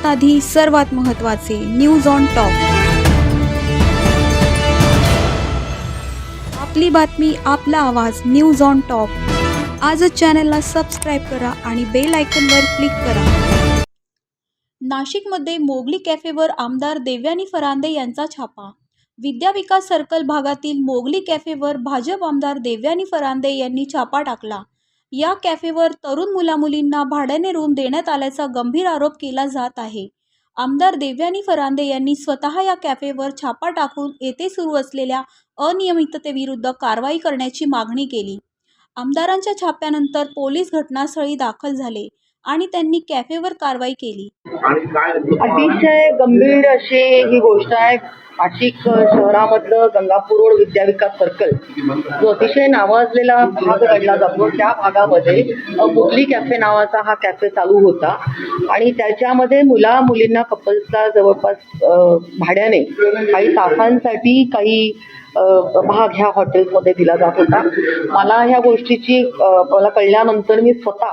सर्वात आधी सर्वात महत्त्वाचे न्यूज ऑन टॉप आपली बातमी आपला आवाज न्यूज ऑन टॉप आजच चॅनलला सबस्क्राईब करा आणि बेल आयकनवर क्लिक करा. नाशिकमध्ये मोगली कॅफेवर आमदार देवयानी फरांदे यांचा छापा. विद्या विकास सर्कल भागातील मोगली कॅफेवर भाजप आमदार देवयानी फरांदे यांनी छापा टाकला. या कॅफेवर तरुण मुलामुलींना भाड्याने रूम देण्यात आल्याचा गंभीर आरोप केला जात आहे. आमदार देवयानी फरांदे यांनी स्वतः या कॅफेवर छापा टाकून येथे सुरू असलेल्या अनियमिततेविरुद्ध कारवाई करण्याची मागणी केली. आमदारांच्या छाप्यानंतर पोलीस घटनास्थळी दाखल झाले. आणि त्यांनी कॅफेवर कारवाई केली. अतिशय गंभीर अशी ही गोष्ट आहे. नाशिक शहरामधलं गंगापूर रोड विद्या विकास सर्कल जो अतिशय नावाजलेला भाग रडला जातो. त्या भागामध्ये अ, मुरली कॅफे नावाचा हा कॅफे चालू होता. आणि त्याच्यामध्ये मुला मुलींना कपल्सला जवळपास भाड्याने काही तासांसाठी काही भाग ह्या हॉटेल्समध्ये दिला जात होता. मला ह्या गोष्टीची मला कळल्यानंतर मी स्वतः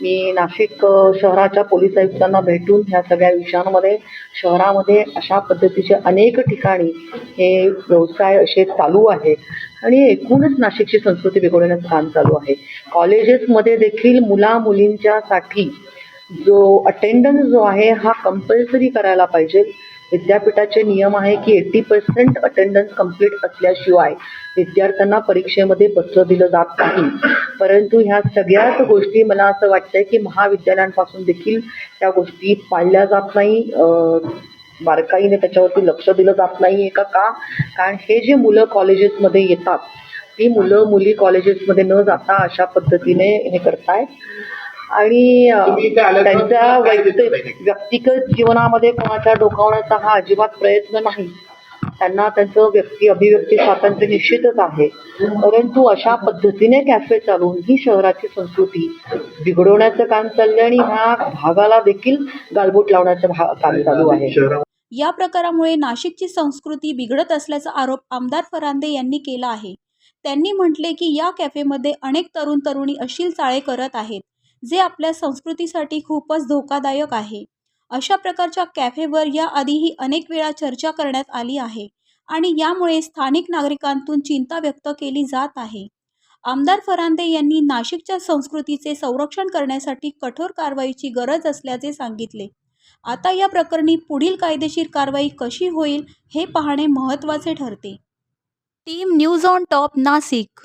मी नाशिक शहराच्या पोलीस आयुक्तांना भेटून ह्या सगळ्या विषयांमध्ये शहरामध्ये अशा पद्धतीचे अनेक ठिकाणी हे व्यवसाय असे चालू आहे. आणि एकूणच नाशिकची संस्कृती बिघडवण्याचं काम चालू आहे. कॉलेजेसमध्ये देखील मुला मुलींच्यासाठी जो अटेंडन्स जो आहे हा कंपल्सरी करायला पाहिजे. विद्यापीठाचे नियम आहे की एट्टी पर्सेंट अटेंडन्स कंप्लीट असल्याशिवाय विद्यार्थ्यांना परीक्षेमध्ये बसलं दिलं जात नाही. परंतु ह्या सगळ्याच गोष्टी मला असं वाटतंय की महाविद्यालयांपासून देखील त्या गोष्टी पाळल्या जात नाही. बारकाईने त्याच्यावरती लक्ष दिलं जात नाही आहे का? का कारण हे जे मुलं कॉलेजेसमध्ये येतात ती मुलं मुली कॉलेजेसमध्ये न जाता अशा पद्धतीने हे करतायत. आणि त्यांच्या वैयक्तिक? व्यक्तिगत जीवनामध्ये कोणाच्या डोकावण्याचा हा अजिबात प्रयत्न नाही. त्यांना त्यांचं व्यक्ती अभिव्यक्ती स्वातंत्र्य निश्चितच आहे. परंतु अशा पद्धतीने कॅफे चालवून ही शहराची संस्कृती बिघडवण्याचं काम चाललंय आणि ह्या भागाला देखील गालबोट लावण्याचं काम चालू आहे. या प्रकारामुळे नाशिकची संस्कृती बिघडत असल्याचा आरोप आमदार फरांदे यांनी केला आहे. त्यांनी म्हटले की या कॅफेमध्ये अनेक तरुण तरुणी अशील चाळे करत आहेत. जे आपल्या संस्कृतीसाठी खूपच धोकादायक आहे. अशा प्रकारच्या कॅफेवर याआधीही अनेक वेळा चर्चा करण्यात आली आहे आणि यामुळे स्थानिक नागरिकांतून चिंता व्यक्त केली जात आहे. आमदार फरांदे यांनी नाशिकच्या संस्कृतीचे संरक्षण करण्यासाठी कठोर कारवाईची गरज असल्याचे सांगितले. आता या प्रकरणी पुढील कायदेशीर कारवाई कशी होईल हे पाहणे महत्त्वाचे ठरते. Team news on top Nashik.